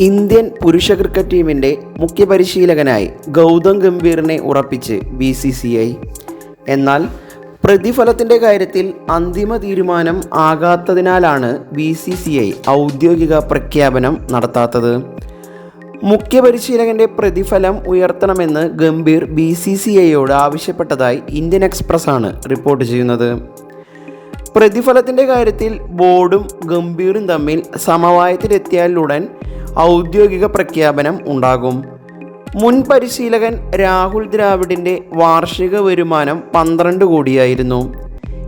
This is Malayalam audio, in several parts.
ഇന്ത്യൻ പുരുഷ ക്രിക്കറ്റ് ടീമിന്റെ മുഖ്യ പരിശീലകനായി ഗൗതം ഗംഭീറിനെ ഉറപ്പിച്ച് ബി സി സി ഐ. എന്നാൽ പ്രതിഫലത്തിന്റെ കാര്യത്തിൽ അന്തിമ തീരുമാനം ആകാത്തതിനാലാണ് ബി സി സി ഐ ഔദ്യോഗിക പ്രഖ്യാപനം നടത്താത്തത്. മുഖ്യ പരിശീലകന്റെ പ്രതിഫലം ഉയർത്തണമെന്ന് ഗംഭീർ ബി സി സി ഐയോട് ആവശ്യപ്പെട്ടതായി ഇന്ത്യൻ എക്സ്പ്രസ് ആണ് റിപ്പോർട്ട് ചെയ്യുന്നത്. പ്രതിഫലത്തിന്റെ കാര്യത്തിൽ ബോർഡും ഗംഭീറും തമ്മിൽ സമവായത്തിലെത്തിയാലുടൻ ഔദ്യോഗിക പ്രഖ്യാപനം ഉണ്ടാകും. മുൻ പരിശീലകൻ രാഹുൽ ദ്രാവിഡിന്റെ വാർഷിക വരുമാനം പന്ത്രണ്ട് കോടിയായിരുന്നു.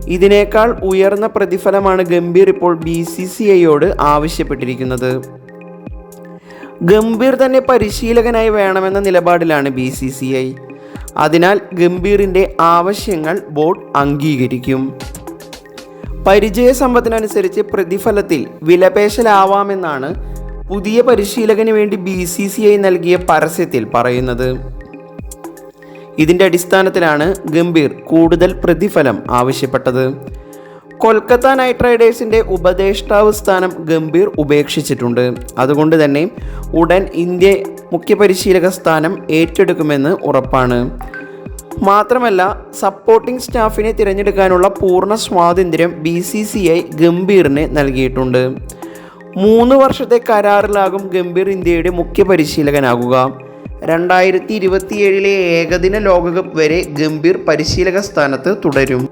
ഇതിനേക്കാൾ ഉയർന്ന പ്രതിഫലമാണ് ഗംഭീർ ഇപ്പോൾ ബി സി സി ഐയോട് ആവശ്യപ്പെട്ടിരിക്കുന്നത്. ഗംഭീർ തന്നെ പരിശീലകനായി വേണമെന്ന നിലപാടിലാണ് ബി സി സി ഐ. അതിനാൽ ഗംഭീറിന്റെ ആവശ്യങ്ങൾ ബോർഡ് അംഗീകരിക്കും. പരിചയസമ്പത്തിനനുസരിച്ച് പ്രതിഫലത്തിൽ വിലപേശലാവാമെന്നാണ് പുതിയ പരിശീലകന് വേണ്ടി ബി സി സി ഐ നൽകിയ പരസ്യത്തിൽ പറയുന്നത്. ഇതിന്റെ അടിസ്ഥാനത്തിലാണ് ഗംഭീർ കൂടുതൽ പ്രതിഫലം ആവശ്യപ്പെട്ടത്. കൊൽക്കത്ത നൈറ്റ് റൈഡേഴ്സിന്റെ ഉപദേഷ്ടാവ് സ്ഥാനം ഗംഭീർ ഉപേക്ഷിച്ചിട്ടുണ്ട്. അതുകൊണ്ട് തന്നെ ഉടൻ ഇന്ത്യ മുഖ്യ പരിശീലക സ്ഥാനം ഏറ്റെടുക്കുമെന്ന് ഉറപ്പാണ്. മാത്രമല്ല സപ്പോർട്ടിംഗ് സ്റ്റാഫിനെ തിരഞ്ഞെടുക്കാനുള്ള പൂർണ സ്വാതന്ത്ര്യം ബി സി സി ഐ ഗംഭീറിന് നൽകിയിട്ടുണ്ട്. മൂന്ന് വർഷത്തെ കരാറിലാകും ഗംഭീർ ഇന്ത്യയുടെ മുഖ്യ പരിശീലകനാകുക. രണ്ടായിരത്തി ഇരുപത്തിയേഴിലെ ഏകദിന ലോകകപ്പ് വരെ ഗംഭീർ പരിശീലക സ്ഥാനത്ത് തുടരും.